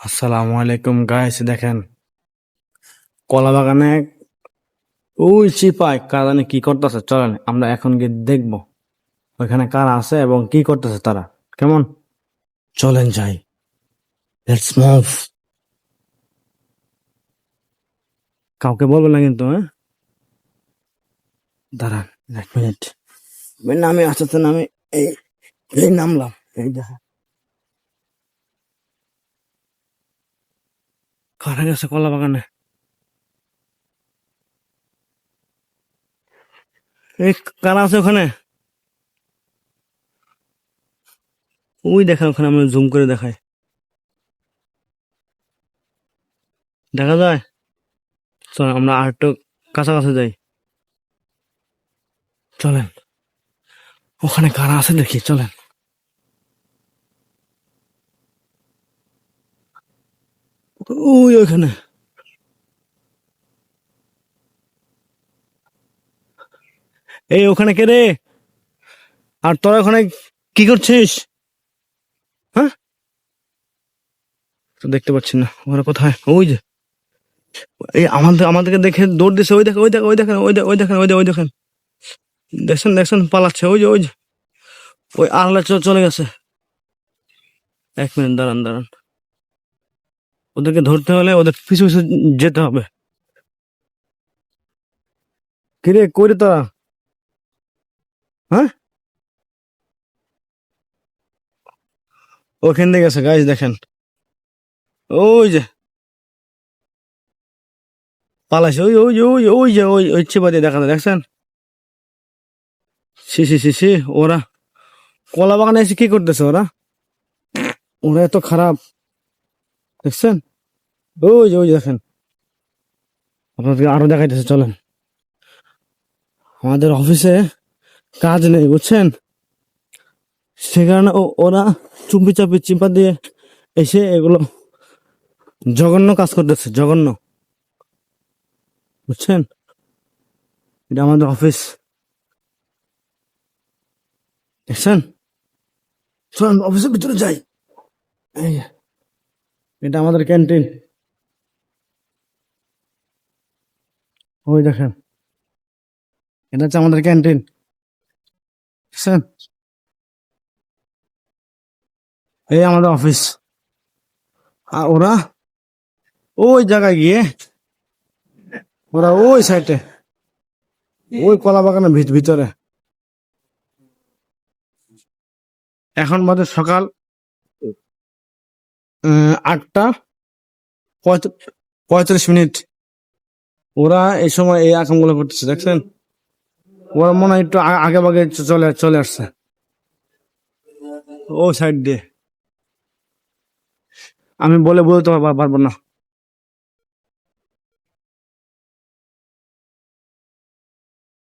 আসসালামু আলাইকুম গাইস দেখেন। কলা বাগানে, ওই চিপায় কারানে কি করতেছে, চলেন, আমরা এখন গিয়ে দেখব। ওইখানে কারা আছে এবং কি করতেছে তারা। কেমন? চলেন যাই। লেটস মুভ কাউকে বলবে না কিন্তু হ্যাঁ? দাঁড়ান, এক মিনিট নামে, আস্তে নামে, এই এই নামলাম, এই দেখা কারা গেছে কলা বাগানে। এই কারা আছে ওখানে? ওই দেখেন ওখানে আমরা জুম করে দেখাই। দেখা যায়? চল আমরা আর একটু কাছাকাছি যাই। চলেন। ওখানে কারা আছে দেখি, চলেন। ওই ওইখানে। এই ওখানে কে রে? আর তোরা ওখানে কি করছিস? হ্যাঁ? তো দেখতে পাচ্ছি না, ওরা কোথায়? ওই যে। এই আমাদের, আমাদেরকে দেখে দৌড় দিছে, ওই দেখেন ওই দেখেন ওই দেখেন ওই দেখেন ওই দেখেন ওই দেখেন ওই দেখেন। দেখছেন দেখছেন, পালাচ্ছে, ওই যে ওই যে। ওই আড়লা চ- চলে গেছে। এক মিনিট, দাঁড়ান দাঁড়ান। ওদেরকে ধরতে হলে ওদের পিছু পিছু যেতে হবে। কিরে কই রে তোরা? হ্যাঁ? ওখান থেকে গেছে গাইজ দেখেন। ওই যে। পালাইছে, ওই ওই ওই ওই যে, ওই ওই চেপা দিয়ে দেখা দেখছেন? সি সি সি সি ওরা কলা বাগানে এসে কি করতেছে ওরা? ওরা এত খারাপ। দেখছেন? ওই যে ওই যে দেখেন। আপনাদেরকে আরও দেখাইতেছে, চলেন। আমাদের অফিসে কাজ নেই, বুঝছেন? সে কারণে ওরা চুপি চাপি চিপা দিয়ে এসে এগুলো জঘন্য কাজ করতেছে, জঘন্য। বুঝছেন? এটা আমাদের অফিস। দেখছেন? চলেন, অফিসের ভিতরে যাই। এই এটা আমাদের ক্যান্টিন ওই দেখেন। এটা হচ্ছে আমাদের ক্যান্টিন এই আমাদের অফিস আর ওরা ওই জায়গায় গিয়ে ওরা ওই সাইডে ওই কলা বাগানের ভিত- ভিতরে এখন বাজে সকাল। আটটা পঁয়ত- পঁয়ত্রিশ মিনিট। ওরা এই সময় এই আকামগুলো করতেছে, দেখছেন? ওরা মনে হয় একটু আগে চ- চলে চলে আসছে। ও সাইড দিয়ে। আমি বলে বলতে পার- পারব না।